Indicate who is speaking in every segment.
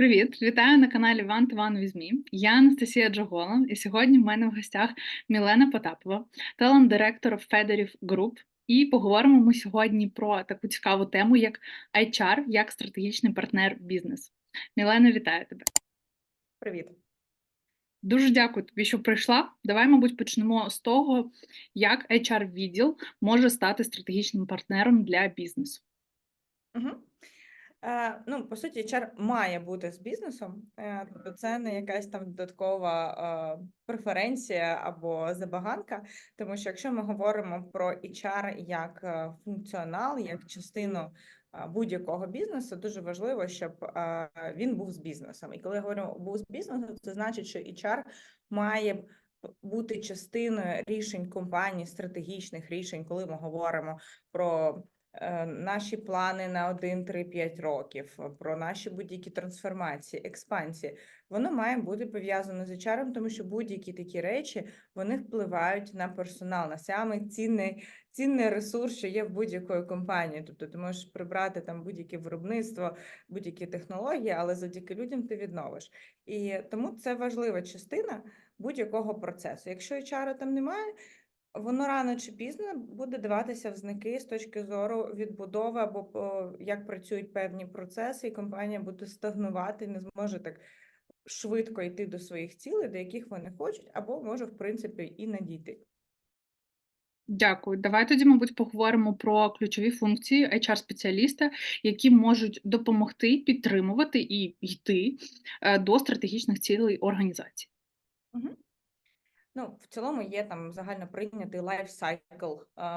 Speaker 1: Привіт, вітаю на каналі One to One with Me. Я Анастасія Джогола, і сьогодні в мене в гостях Мілена Потапова, талант-директор Fedorів Group. І поговоримо ми сьогодні про таку цікаву тему, як HR, як стратегічний партнер бізнесу. Мілена, вітаю тебе.
Speaker 2: Привіт.
Speaker 1: Дуже дякую тобі, що прийшла. Давай, мабуть, почнемо з того, як HR-відділ може стати стратегічним партнером для бізнесу.
Speaker 2: Угу. Е, ну, по суті, HR має бути з бізнесом, е, тобто це не якась там додаткова е, преференція або забаганка. Тому що якщо ми говоримо про HR як функціонал, як частину будь-якого бізнесу, дуже важливо, щоб він був з бізнесом. І коли я говорю був з бізнесом, це значить, що HR має бути частиною рішень компанії, стратегічних рішень, коли ми говоримо про наші плани на 1, 3, 5 років, е, про наші будь-які трансформації, експансії, воно має бути пов'язано з HR, тому що будь-які такі речі вони впливають на персонал, на самий цінний, цінний ресурс, що є в будь-якої компанії. Тобто ти можеш прибрати там будь-яке виробництво, будь-які технології, але завдяки людям ти відновиш. І тому це важлива частина будь-якого процесу. Якщо HR там немає, Воно рано чи пізно буде даватися в знаки з точки зору відбудови або як працюють певні процеси, і компанія буде стагнувати, не зможе так швидко йти до своїх цілей, до яких вони хочуть, або може, в принципі, і надійти.
Speaker 1: Дякую. Давай тоді, мабуть, поговоримо про ключові функції HR-спеціаліста, які можуть допомогти підтримувати і йти е, до стратегічних цілей організації.
Speaker 2: Угу. Ну, в цілому є там загально прийнятий лайфсайкл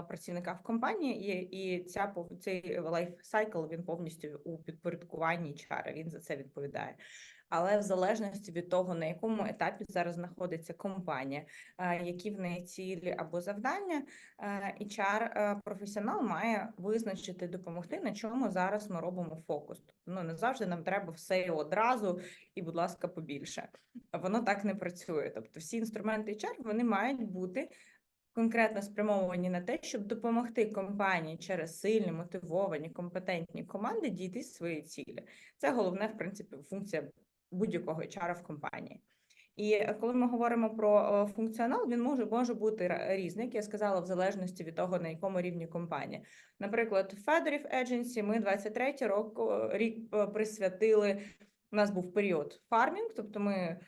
Speaker 2: працівника в компанії, і, і ця цей лайфсайкл він повністю у підпорядкуванні чара. він за це відповідає. Але в залежності від того, на якому етапі зараз знаходиться компанія, е, які в неї цілі або завдання, е, HR професіонал має визначити, допомогти, на чому зараз ми робимо фокус. Ну не завжди нам треба все одразу, і, будь ласка, побільше. Воно так не працює. Тобто, всі інструменти HR вони мають бути конкретно спрямовані на те, щоб допомогти компанії через сильні, мотивовані, компетентні команди дійти своєї цілі. Це головне, в принципі, функція будь-якого HR в компанії. І коли ми говоримо про е, функціонал, він може може бути різний, як я сказала, в залежності від того, на якому рівні компанія. Наприклад, в Fedorів Agency ми 23 року е, рік е, присвятили. У нас був період фармінг, тобто ми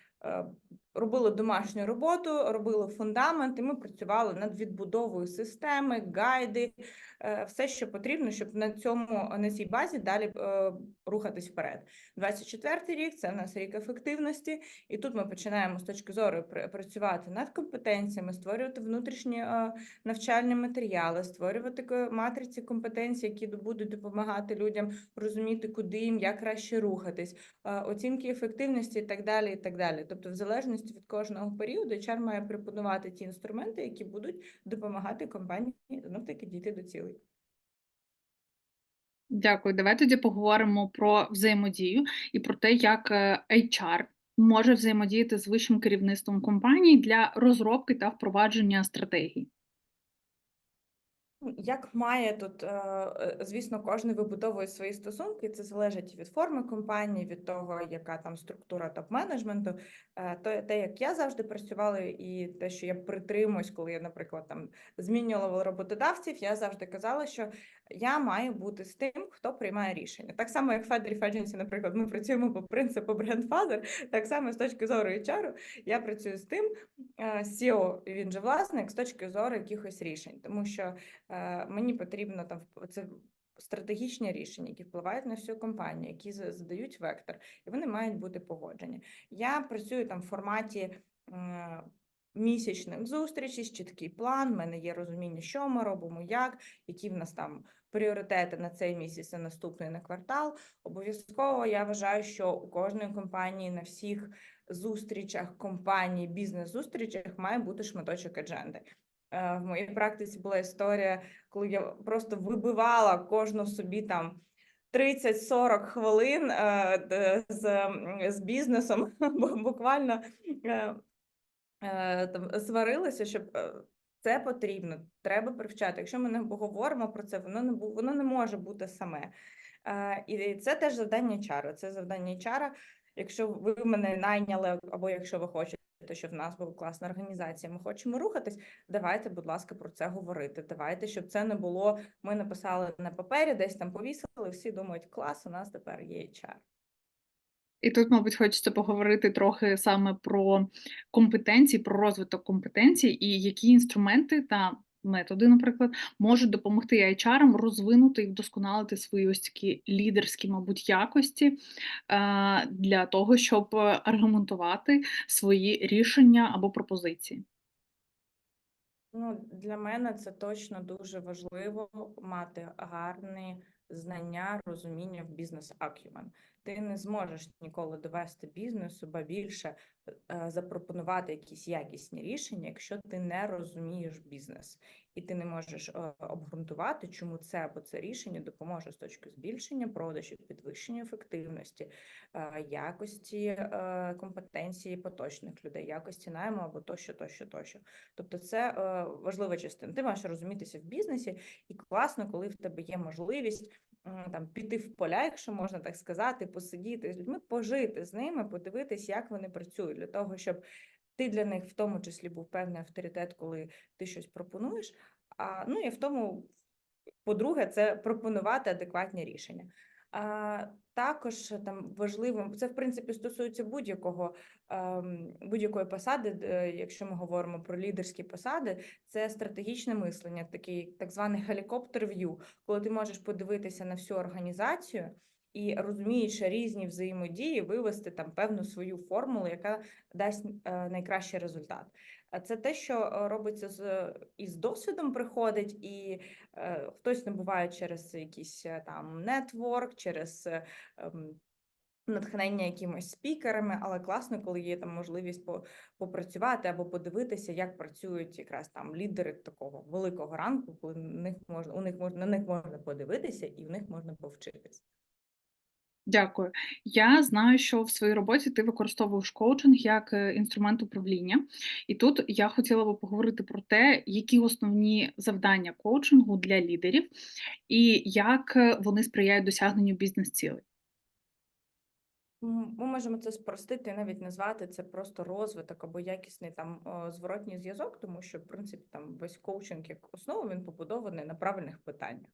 Speaker 2: робили домашню роботу, робили фундамент, і ми працювали над відбудовою системи, гайди, е, все, що потрібно, щоб на цьому на цій базі далі е, рухатись вперед. 24-й рік це в нас рік ефективності, і тут ми починаємо з точки зору пр- працювати над компетенціями, створювати внутрішні е, навчальні матеріали, створювати матриці компетенцій, які будуть допомагати людям розуміти, куди їм як краще рухатись, оцінки ефективності і так далі. І так далі. Тобто, в залежності від кожного періоду, HR має пропонувати ті інструменти, які будуть допомагати компанії знов таки дійти до цілей.
Speaker 1: Дякую. Давай тоді поговоримо про взаємодію і про те, як е, HR може взаємодіяти з вищим керівництвом компанії для розробки та впровадження стратегій.
Speaker 2: Ну, Як має тут, е, е, звісно, кожен вибудовує свої стосунки. Це залежить від форми компанії, від того, яка там структура топ-менеджменту. Е, То те, як я завжди працювала, і те, що я притримуюсь, коли я, наприклад, там змінювала роботодавців, я завжди казала, що я маю бути з тим, хто приймає рішення. Так само, як Federal Agency, наприклад, ми працюємо по принципу grandfather, так само з точки зору HR, я працюю з тим, CEO, він же власник, з точки зору якихось рішень, тому що мені потрібно там це стратегічні рішення, які впливають на всю компанію, які задають вектор, і вони мають бути погоджені. Я працюю там в форматі. е, Місячних зустрічей, чіткий план. в мене є розуміння, що ми робимо, як, які в нас там пріоритети на цей місяць, на наступний на квартал. Обов'язково я вважаю, що у кожної компанії на всіх зустрічах компанії, бізнес-зустрічах має бути шматочок адженди. Е, В моїй практиці була історія, коли я просто вибивала кожну собі там 30-40 хвилин з, з бізнесом, бу- буквально е, е, там сварилася, щоб це потрібно, треба привчати. Якщо ми не говоримо про це, воно не воно не може бути саме. Е, І це теж завдання чара. Це завдання чара якщо ви мене найняли, або якщо ви хочете, щоб в нас була класна організація, ми хочемо рухатись. Давайте, будь ласка, про це говорити. Давайте, щоб це не було. Ми написали на папері, десь там повісили. Всі думають, клас, у нас тепер є HR.
Speaker 1: І тут, мабуть, хочеться поговорити трохи саме про компетенції, про розвиток компетенцій і які інструменти та методи, наприклад, можуть допомогти HR розвинути і вдосконалити свої ось такі лідерські, мабуть, якості е, для того, щоб аргументувати свої рішення або пропозиції.
Speaker 2: Ну, для мене це точно дуже важливо мати гарні знання, розуміння в бізнес акюмен. Ти не зможеш ніколи довести бізнесу, ба більше е, запропонувати якісь якісні рішення, якщо ти не розумієш бізнес, і ти не можеш е, обґрунтувати, чому це або це рішення допоможе з точки збільшення продажів, підвищення ефективності, е, якості е, компетенції поточних людей, якості найму або тощо, тощо, тощо. Тобто, це важлива частина. Ти маєш розумітися в бізнесі, і класно, коли в тебе є можливість там піти в поля, якщо можна так сказати, посидіти з людьми, пожити з ними, подивитись, як вони працюють, для того, щоб ти для них в тому числі був певний авторитет, коли ти щось пропонуєш. А ну і в тому, по-друге, це пропонувати адекватні рішення. А, також там важливим, це в принципі стосується будь-якого ем, будь-якої посади, якщо ми говоримо про лідерські посади, це стратегічне мислення, такий так званий view, коли ти можеш подивитися на всю організацію і розуміючи різні взаємодії, вивести там певну свою формулу, яка дасть е, найкращий результат. А Це те, що е, робиться з із досвідом приходить, і е, хтось набуває через якийсь е, там нетворк, через е, ем, натхнення якимось спікерами, але класно, коли є там можливість по, попрацювати або подивитися, як працюють якраз там лідери такого великого ранку, коли них можна у них можна на них можна подивитися і в них можна повчитись.
Speaker 1: Дякую. Я знаю, що в своїй роботі ти використовуєш коучинг як е, інструмент управління. І тут я хотіла би поговорити про те, які основні завдання коучингу для лідерів і як е, вони сприяють досягненню бізнес-цілей.
Speaker 2: Ми можемо це спростити навіть назвати це просто розвиток або якісний там зворотній зв'язок, тому що в принципі там весь коучинг як основа він побудований на правильних питаннях.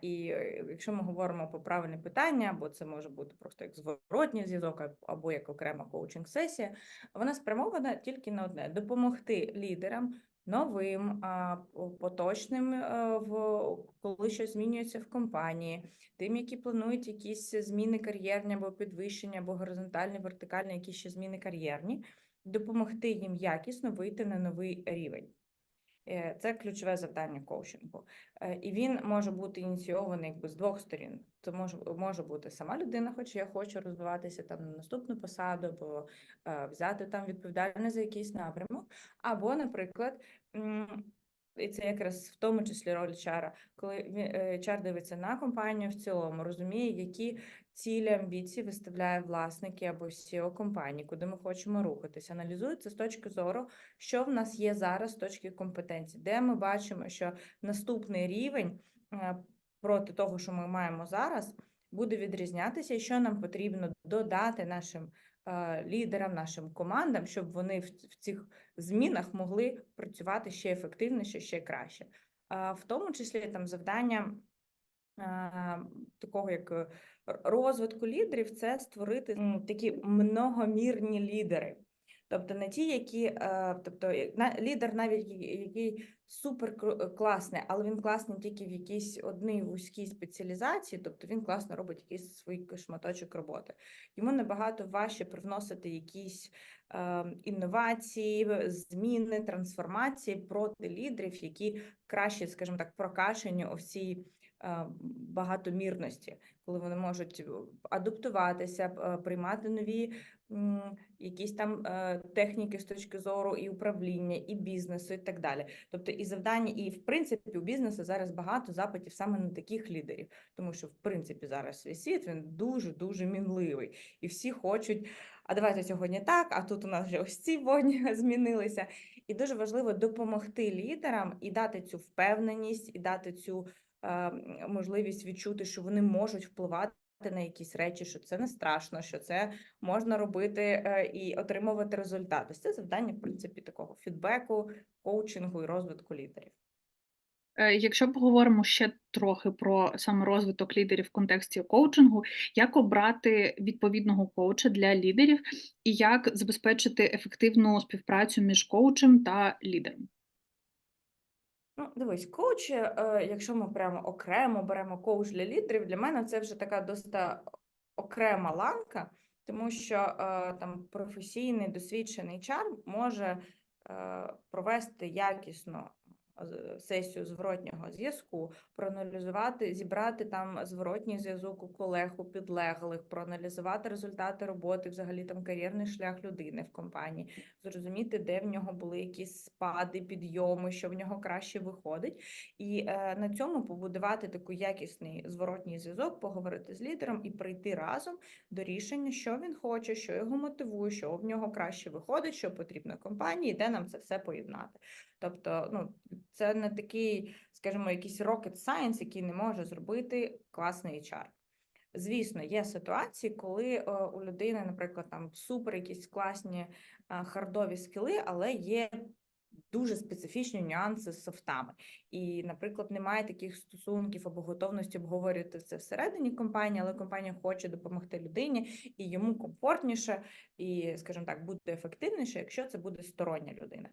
Speaker 2: І е, якщо ми говоримо про правильне питання, або це може бути просто як зворотній зв'язок, або як окрема коучинг-сесія, вона спрямована тільки на одне: допомогти лідерам новим, поточним, е, коли щось змінюється в компанії, тим, які планують якісь зміни кар'єрні або підвищення, або горизонтальні, вертикальні, якісь ще зміни кар'єрні, допомогти їм якісно вийти на новий рівень. Е, Це ключове завдання коучингу. Е, І він може бути ініційований якби з двох сторін. Це може, може бути сама людина, хоче я хочу розвиватися там на наступну посаду, або е, взяти там відповідальність за якийсь напрямок, або, наприклад, і це якраз в тому числі роль HR, коли е, дивиться на компанію в цілому, розуміє, які цілі амбіції виставляє власники або CEO компанії, куди ми хочемо рухатися. Аналізується з точки зору, що в нас є зараз з точки компетенції, де ми бачимо, що наступний рівень е, проти того, що ми маємо зараз, буде відрізнятися, і що нам потрібно додати нашим е, лідерам, нашим командам, щоб вони в, цих змінах могли працювати ще ефективніше, ще краще. В тому числі там завдання такого як е, розвитку лідерів, це створити такі многомірні лідери. Тобто не ті, які, е, тобто е, лідер, навіть який- супер е, класний, але він класний тільки в якійсь одній вузькій спеціалізації, тобто він класно робить якийсь свій шматочок роботи. Йому набагато важче привносити якісь е, інновації, зміни, трансформації проти лідерів, які краще, скажімо так, прокашені у всій е, багатомірності, коли вони можуть е, адаптуватися, е, приймати нові якісь там е, техніки з точки зору і управління, і бізнесу, і так далі. Тобто, і завдання, і в принципі у бізнесу зараз багато запитів саме на таких лідерів, тому що в принципі зараз світ він дуже дуже мінливий, і всі хочуть. А давайте сьогодні так, а тут у нас вже ось ці водні змінилися. І дуже важливо допомогти лідерам і дати цю впевненість, і дати цю е, можливість відчути, що вони можуть впливати на якісь речі, що це не страшно, що це можна робити е, і отримувати результат. Ось це завдання, в принципі, такого фідбеку, коучингу і розвитку лідерів.
Speaker 1: Е, Якщо поговоримо ще трохи про саме розвиток лідерів в контексті коучингу, як обрати відповідного коуча для лідерів і як забезпечити ефективну співпрацю між коучем та лідером?
Speaker 2: Ну, дивись, коуч, е, якщо ми прямо окремо беремо коуч для лідерів, для мене це вже така досить окрема ланка, тому що е, там професійний досвідчений чар може е, провести якісно сесію зворотнього зв'язку, проаналізувати, зібрати там зворотній зв'язок у колег, у підлеглих, проаналізувати результати роботи, взагалі там кар'єрний шлях людини в компанії, зрозуміти, де в нього були якісь спади, підйоми, що в нього краще виходить, і е, на цьому побудувати такий якісний зворотній зв'язок, поговорити з лідером і прийти разом до рішення, що він хоче, що його мотивує, що в нього краще виходить, що потрібно компанії, де нам це все поєднати. Тобто, ну це не такий, скажімо, якийсь rocket science, який не може зробити класний HR. Звісно, є ситуації, коли е, у людини, наприклад, там супер якісь класні е, хардові скіли, але є дуже специфічні нюанси з софтами. І, наприклад, немає таких стосунків або готовності обговорювати це всередині компанії, але компанія хоче допомогти людині, і йому комфортніше, і, скажімо так, буде ефективніше, якщо це буде стороння людина.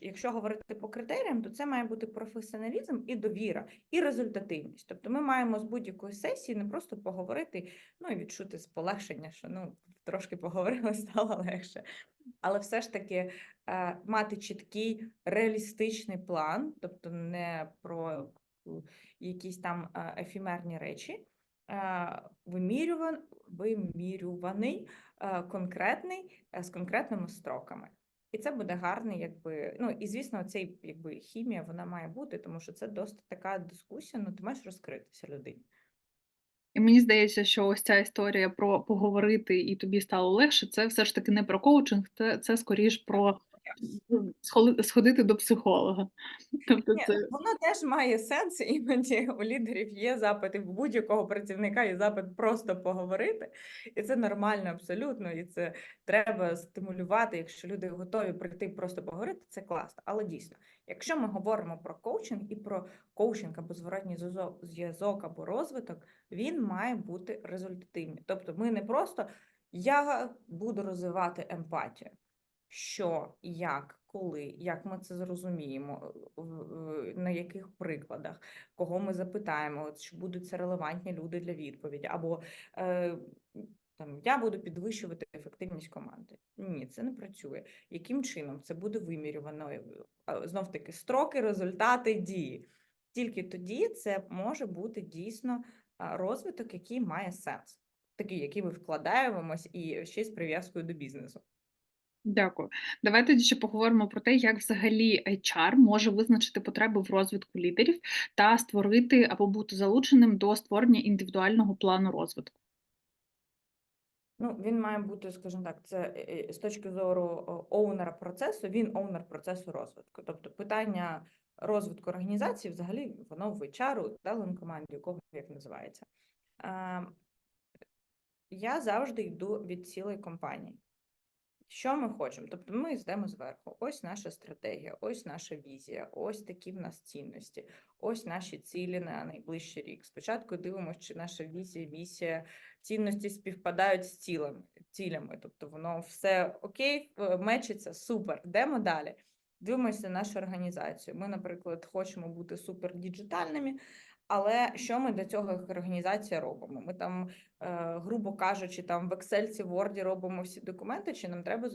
Speaker 2: Якщо говорити по критеріям, то це має бути професіоналізм і довіра, і результативність. Тобто ми маємо з будь-якої сесії не просто поговорити, ну і відчути з полегшення, що ну трошки поговорили, стало легше. Але все ж таки е, мати чіткий реалістичний план, тобто не про якісь там е, ефемерні речі, е, вимірюваний, е, конкретний е, з конкретними строками. І це буде гарний, якби ну і звісно, цей якби хімія вона має бути, тому що це досить така дискусія. Ну ти маєш розкритися людині.
Speaker 1: І мені здається, що ось ця історія про поговорити і тобі стало легше, це все ж таки не про коучинг, це, це скоріш про сходити до психолога. Тобто
Speaker 2: Ні,
Speaker 1: це
Speaker 2: воно теж має сенс. Іноді у лідерів є запити в будь-якого працівника є запит просто поговорити, і це нормально абсолютно. І це треба стимулювати. Якщо люди готові прийти просто поговорити, це класно. Але дійсно, якщо ми говоримо про коучинг і про коучинг або зворотній зв'язок- або розвиток, він має бути результативний. Тобто, ми не просто я буду розвивати емпатію що, як, коли, як ми це зрозуміємо, на яких прикладах, кого ми запитаємо, чи будуть це релевантні люди для відповіді, або е, там я буду підвищувати ефективність команди. Ні, це не працює. Яким чином це буде вимірювано? Знов таки строки, результати, дії. Тільки тоді це може бути дійсно розвиток, який має сенс, такий, який ми вкладаємось і ще з прив'язкою до бізнесу.
Speaker 1: Дякую. Давай тоді ще поговоримо про те, як взагалі HR може визначити потреби в розвитку лідерів та створити або бути залученим до створення індивідуального плану розвитку.
Speaker 2: Ну, він має бути, скажімо так, це е, е, з точки зору оунера процесу, він оунер процесу розвитку. Тобто питання розвитку організації взагалі воно в HR, у талент команді, у кого як називається. Е, Я завжди йду від цілої компанії. Що ми хочемо? Тобто ми йдемо зверху. Ось наша стратегія, ось наша візія, ось такі в нас цінності, ось наші цілі на найближчий рік. Спочатку дивимося, чи наша візія, місія, цінності співпадають з цілями, цілями. Тобто воно все окей, мечиться, супер. Йдемо далі. Дивимося нашу організацію. Ми, наприклад, хочемо бути супер діджитальними, але що ми для цього як організація робимо? Ми там е, грубо кажучи, там в Excel, в Word робимо всі документи, чи нам треба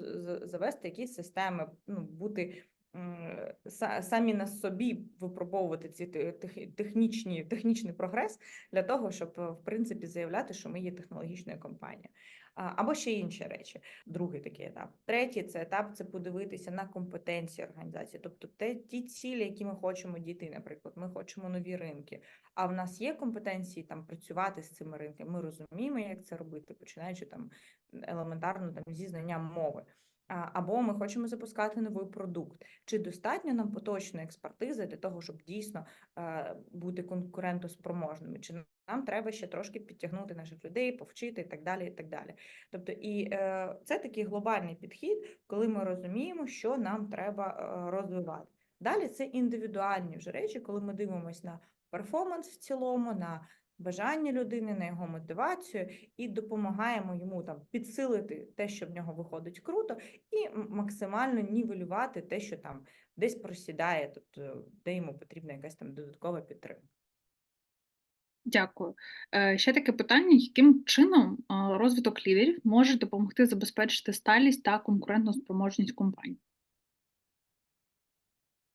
Speaker 2: завести якісь системи, ну, бути самі на собі випробовувати ці те- технічні, технічний прогрес для того, щоб в принципі заявляти, що ми є технологічною компанією. Або ще інші речі. Другий такий етап. Третій це етап це подивитися на компетенції організації, тобто те, ті цілі, які ми хочемо дійти. Наприклад, ми хочемо нові ринки. А в нас є компетенції там працювати з цими ринками. Ми розуміємо, як це робити, починаючи там елементарно там зі знанням мови. Або ми хочемо запускати новий продукт. Чи достатньо нам поточної експертизи для того, щоб дійсно е, бути конкурентоспроможними? Чи нам треба ще трошки підтягнути наших людей, повчити і так далі. і так далі. Тобто, і е, це такий глобальний підхід, коли ми розуміємо, що нам треба е, розвивати. Далі це індивідуальні вже речі, коли ми дивимося на перформанс в цілому, на бажання людини, на його мотивацію і допомагаємо йому там підсилити те, що в нього виходить круто, і максимально нівелювати те, що там десь просідає, тобто де йому потрібна якась там додаткова підтримка.
Speaker 1: Дякую. Е, Ще таке питання: яким чином розвиток лідерів може допомогти забезпечити сталість та конкурентну спроможність компанії?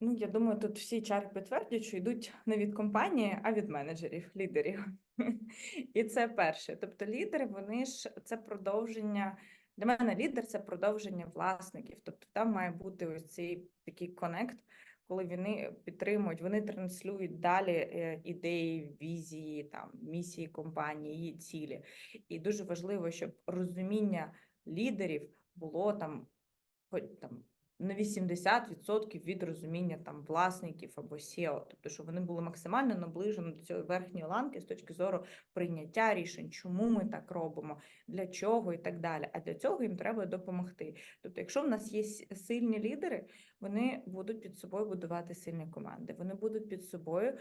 Speaker 2: Ну, я думаю, тут всі чари підтвердять, що йдуть не від компанії, а від менеджерів, лідерів. І це перше. Тобто, лідери, вони ж це продовження. Для мене лідер це продовження власників. Тобто там має бути ось цей такий конект, коли вони підтримують, вони транслюють далі е, ідеї, візії, там місії компанії, її цілі. І дуже важливо, щоб розуміння лідерів було там, там на 80% від розуміння там власників або SEO, тобто, щоб вони були максимально наближені до цієї верхньої ланки з точки зору прийняття рішень, чому ми так робимо, для чого і так далі. А для цього їм треба допомогти. Тобто, якщо в нас є сильні лідери, вони будуть під собою будувати сильні команди. Вони будуть під собою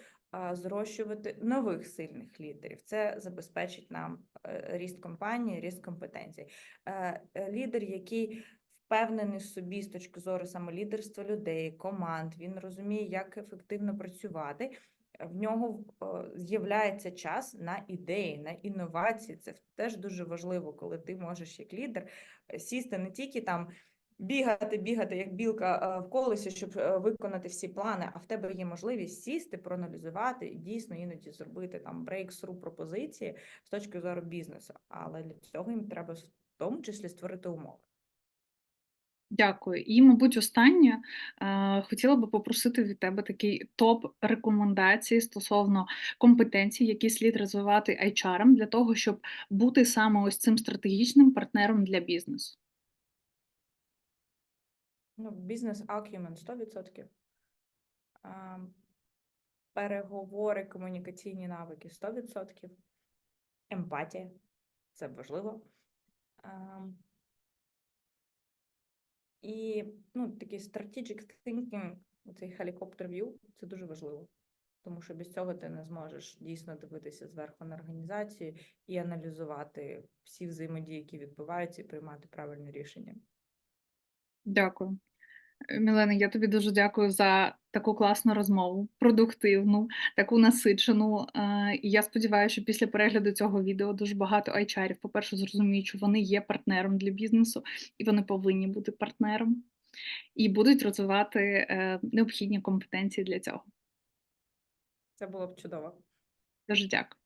Speaker 2: зрощувати нових сильних лідерів. Це забезпечить нам е, ріст компанії, ріст компетенцій. Е, е, Лідер, який впевнений собі з точки зору саме лідерства людей, команд, він розуміє, як ефективно працювати. В нього е, з'являється час на ідеї, на інновації. Це теж дуже важливо, коли ти можеш як лідер е, сісти не тільки там бігати, бігати як білка е, в колесі, щоб виконати всі плани, а в тебе є можливість сісти, проаналізувати і дійсно іноді зробити там breakthrough пропозиції з точки зору бізнесу. Але для цього їм треба в тому числі створити умови.
Speaker 1: Дякую. І, мабуть, останнє е, хотіла би попросити від тебе такий топ рекомендацій стосовно компетенцій, які слід розвивати HR для того, щоб бути саме ось цим стратегічним партнером для бізнесу.
Speaker 2: Ну, бізнес акюмен 100%. А, переговори, комунікаційні навики 100%. Емпатія це важливо. А, і ну, такий strategic thinking, цей helicopter view, це дуже важливо. Тому що без цього ти не зможеш дійсно дивитися зверху на організацію і аналізувати всі взаємодії, які відбуваються, і приймати правильне рішення.
Speaker 1: Дякую. Мілена, я тобі дуже дякую за таку класну розмову, продуктивну, таку насичену. І я сподіваюся, що після перегляду цього відео дуже багато айчарів, по-перше, зрозуміють, що вони є партнером для бізнесу, і вони повинні бути партнером, і будуть розвивати е, необхідні компетенції для цього.
Speaker 2: Це було б чудово.
Speaker 1: Дуже дякую.